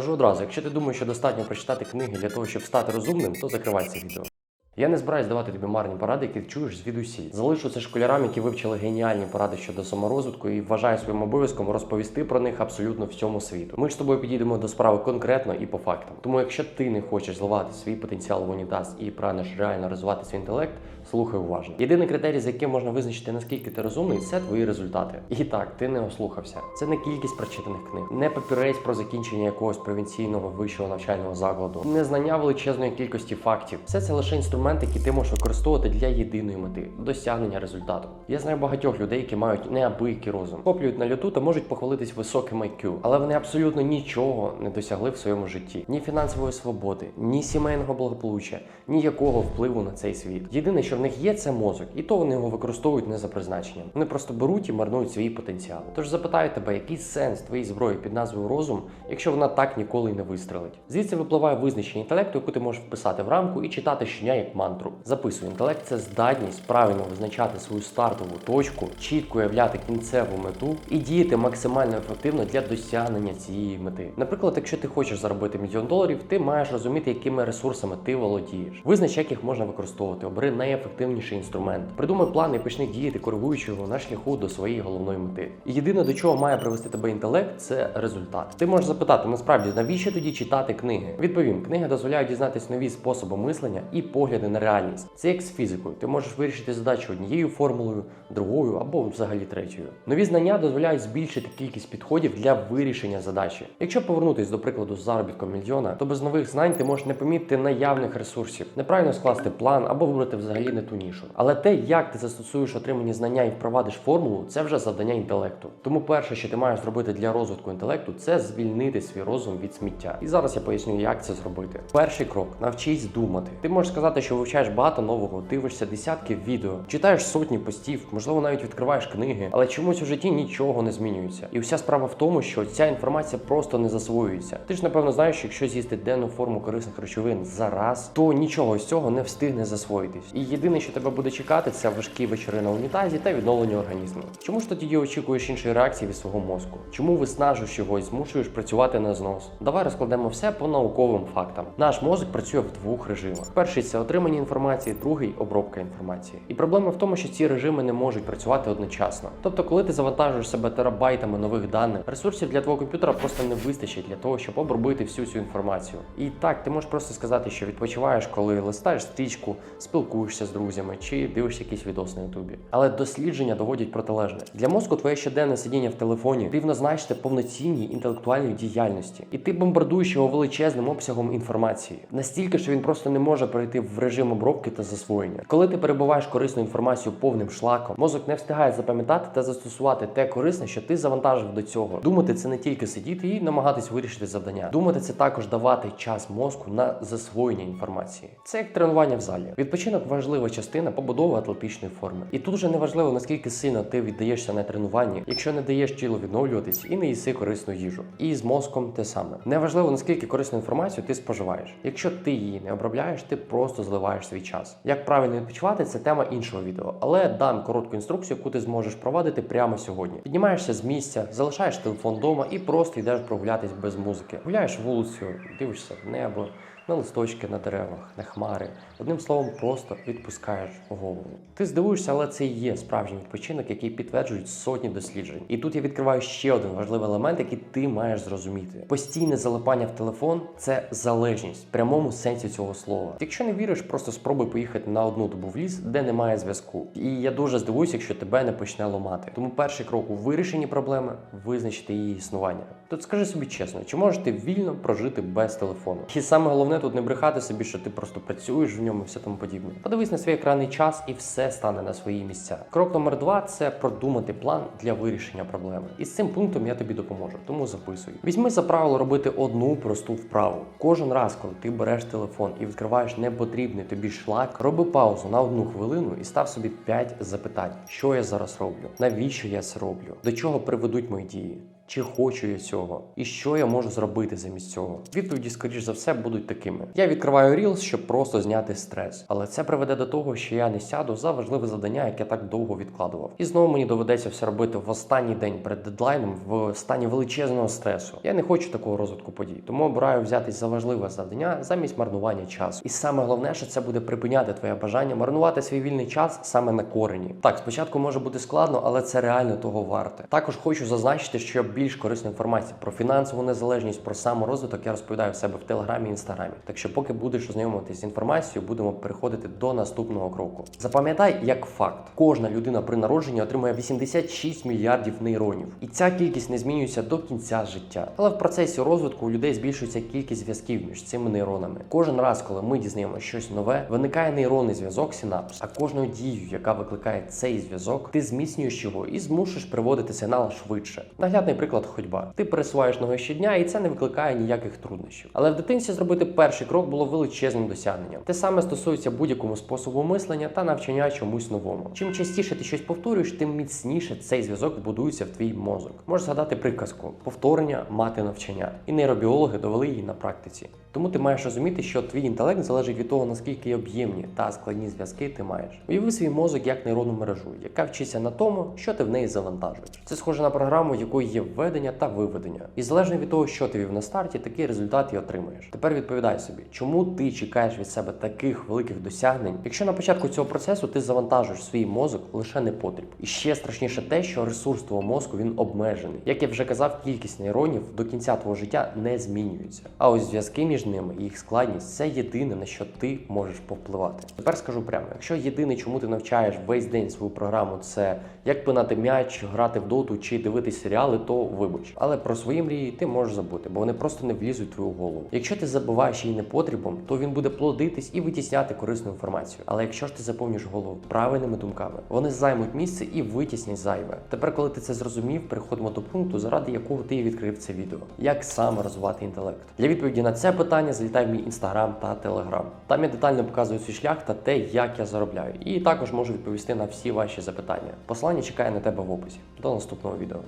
Кажу одразу, якщо ти думаєш, що достатньо прочитати книги для того, щоб стати розумним, то закривай це відео. Я не збираюсь давати тобі марні поради, які ти чуєш звідусіль. Залишу це школярам, які вивчили геніальні поради щодо саморозвитку і вважаю своїм обов'язком розповісти про них абсолютно всьому світу. Ми ж з тобою підійдемо до справи конкретно і по фактам. Тому, якщо ти не хочеш зливати свій потенціал в унітаз і прагнеш реально розвивати свій інтелект, слухай уважно. Єдиний критерій, за яким можна визначити наскільки ти розумний, це твої результати. І так, ти не ослухався. Це не кількість прочитаних книг, не папірець про закінчення якогось провінційного вищого навчального закладу, не знання величезної кількості фактів. Все це лише інструмент, який ти можеш використовувати для єдиної мети досягнення результату. Я знаю багатьох людей, які мають неабиякий розум, коплюють на люту та можуть похвалитись високим IQ, але вони абсолютно нічого не досягли в своєму житті: ні фінансової свободи, ні сімейного благополуччя, ніякого впливу на цей світ. Єдине, що в них є, це мозок, і то вони його використовують не за призначенням. Вони просто беруть і марнують свій потенціал. Тож запитаю тебе, який сенс твоєї зброї під назвою розум, якщо вона так ніколи й не вистрелить? Звідси випливає визначення інтелекту, яку ти можеш вписати в рамку і читати щодня як мантру. Записуй, інтелект це здатність правильно визначати свою стартову точку, чітко уявляти кінцеву мету і діяти максимально ефективно для досягнення цієї мети. Наприклад, якщо ти хочеш заробити мільйон доларів, ти маєш розуміти, якими ресурсами ти володієш. Визнач, як їх можна використовувати, обери найефективніший інструмент. Придумай план і почни діяти, коригуючи його на шляху до своєї головної мети. І єдине до чого має привести тебе інтелект, це результат. Ти можеш запитати насправді, навіщо тоді читати книги? Відповім, книги дозволяють дізнатись нові способи мислення і погляди на реальність. Це як з фізикою. Ти можеш вирішити задачу однією формулою, другою або взагалі третьою. Нові знання дозволяють збільшити кількість підходів для вирішення задачі. Якщо повернутись до прикладу з заробітком мільйона, то без нових знань ти можеш не помітити наявних ресурсів, неправильно скласти план або вибрати взагалі не ту нішу. Але те, як ти застосуєш отримані знання і впровадиш формулу, це вже завдання інтелекту. Тому перше, що ти маєш зробити для розвитку інтелекту, це звільнити свій розум від сміття. І зараз я поясню, як це зробити. Перший крок навчись думати. Ти можеш сказати, що вивчаєш багато нового, дивишся десятки відео, читаєш сотні постів, можливо, навіть відкриваєш книги, але чомусь у житті нічого не змінюється. І вся справа в тому, що ця інформація просто не засвоюється. Ти ж напевно знаєш, що якщо з'їсти денну форму корисних речовин за раз, то нічого з цього не встигне засвоїтись. І єдине, що тебе буде чекати, це важкі вечори на унітазі та відновлення організму. Чому ж тоді очікуєш іншої реакції від свого мозку? Чому виснажуєш його і змушуєш працювати на знос? Давай розкладемо все по науковим фактам. Наш мозок працює в двох режимах: перший це отримання інформації, другий обробка інформації. І проблема в тому, що ці режими не можуть працювати одночасно. Тобто, коли ти завантажуєш себе терабайтами нових даних, ресурсів для твого комп'ютера просто не вистачить для того, щоб обробити всю цю інформацію. І так, ти можеш просто сказати, що відпочиваєш, коли листаєш стрічку, спілкуєшся з друзями чи дивишся якийсь відос на Ютубі. Але дослідження доводять протилежне. Для мозку твоє щоденне сидіння в телефоні рівнозначне повноцінній інтелектуальній діяльності, і ти бомбардуєш його величезним обсягом інформації, настільки, що він просто не може перейти в режим обробки та засвоєння. Коли ти перебуваєш корисну інформацію повним шлаком, мозок не встигає запам'ятати та застосувати те корисне, що ти завантажив до цього. Думати це не тільки сидіти і намагатись вирішити завдання. Думати це також давати час мозку на засвоєння інформації. Це як тренування в залі. Відпочинок важлива частина побудови атлетичної форми. І тут вже не важливо наскільки сильно ти віддаєшся на тренуванні, якщо не даєш тілу відновлюватись і не їси корисну їжу. І з мозком те саме. Неважливо наскільки корисну інформацію ти споживаєш. Якщо ти її не обробляєш, ти просто зливаєш свій час. Як правильно відпочивати, це тема іншого відео, але дам коротку інструкцію, яку ти зможеш провадити прямо сьогодні. Піднімаєшся з місця, залишаєш телефон вдома і просто йдеш прогулятись без музики. Гуляєш вулицю, дивишся в небо. На листочки на деревах, на хмари. Одним словом, просто відпускаєш голову. Ти здивуєшся, але це і є справжній відпочинок, який підтверджують сотні досліджень. І тут я відкриваю ще один важливий елемент, який ти маєш зрозуміти. Постійне залипання в телефон це залежність в прямому сенсі цього слова. Якщо не віриш, просто спробуй поїхати на одну добу в ліс, де немає зв'язку. І я дуже здивуюся, якщо тебе не почне ломати. Тому перший крок у вирішенні проблеми визначити її існування. Тут скажи собі чесно, чи можеш ти вільно прожити без телефону? І саме головне тут не брехати собі, що ти просто працюєш в ньому і все тому подібне. Подивись на свій екранний час, і все стане на свої місця. Крок номер два це продумати план для вирішення проблеми. І з цим пунктом я тобі допоможу. Тому записуй. Візьми за правило робити одну просту вправу. Кожен раз, коли ти береш телефон і відкриваєш непотрібний тобі шлак, роби паузу на одну хвилину і став собі 5 запитань: що я зараз роблю, навіщо я це роблю, до чого приведуть мої дії. Чи хочу я цього? І що я можу зробити замість цього? Відповіді, скоріш за все, будуть такими: я відкриваю Reels, щоб просто зняти стрес, але це приведе до того, що я не сяду за важливе завдання, яке так довго відкладував. І знову мені доведеться все робити в останній день перед дедлайном в стані величезного стресу. Я не хочу такого розвитку подій, тому обираю взятись за важливе завдання замість марнування часу. І саме головне, що це буде припиняти твоє бажання марнувати свій вільний час саме на корені. Так, спочатку може бути складно, але це реально того варте. Також хочу зазначити, що більш корисну інформацію про фінансову незалежність, про саморозвиток я розповідаю в себе в телеграмі і інстаграмі. Так що, поки будеш ознайомитись з інформацією, будемо переходити до наступного кроку. Запам'ятай як факт: кожна людина при народженні отримує 86 мільярдів нейронів, і ця кількість не змінюється до кінця життя. Але в процесі розвитку у людей збільшується кількість зв'язків між цими нейронами. Кожен раз, коли ми дізнаємося щось нове, виникає нейронний зв'язок синапс. А кожною дією, яка викликає цей зв'язок, ти зміцнюєш його і змушуєш приводити сигнал швидше. Наглядний приклад ходьба. Ти пересуваєш ноги щодня, і це не викликає ніяких труднощів. Але в дитинстві зробити перший крок було величезним досягненням. Те саме стосується будь-якому способу мислення та навчання чомусь новому. Чим частіше ти щось повторюєш, тим міцніше цей зв'язок будується в твій мозок. Можеш згадати приказку: повторення мати навчання, і нейробіологи довели її на практиці. Тому ти маєш розуміти, що твій інтелект залежить від того, наскільки об'ємні та складні зв'язки ти маєш. Уяви свій мозок як нейронну мережу, яка вчиться на тому, що ти в неї завантажуєш. Це схоже на програму, якої є введення та виведення. І залежно від того, що ти вів на старті, такий результат і отримаєш. Тепер відповідай собі, чому ти чекаєш від себе таких великих досягнень, якщо на початку цього процесу ти завантажуєш свій мозок лише непотріб. І ще страшніше те, що ресурс твого мозку він обмежений. Як я вже казав, кількість нейронів до кінця твого життя не змінюється. А ось зв'язки між ними їх складність це єдине на що ти можеш повпливати. Тепер скажу прямо: якщо єдине, чому ти навчаєш весь день свою програму, це як пинати м'яч, грати в доту чи дивитись серіали, то вибач. Але про свої мрії ти можеш забути, бо вони просто не влізуть в твою голову. Якщо ти забуваєш її непотрібом, то він буде плодитись і витісняти корисну інформацію. Але якщо ж ти заповнюєш голову правильними думками, вони займуть місце і витіснять зайве. Тепер, коли ти це зрозумів, переходимо до пункту, заради якого ти відкрив це відео. Як саме розвивати інтелект? Для відповіді на це питання залітай в мій інстаграм та телеграм. Там я детально показую свій шлях та те, як я заробляю. І також можу відповісти на всі ваші запитання. Послання чекає на тебе в описі. До наступного відео.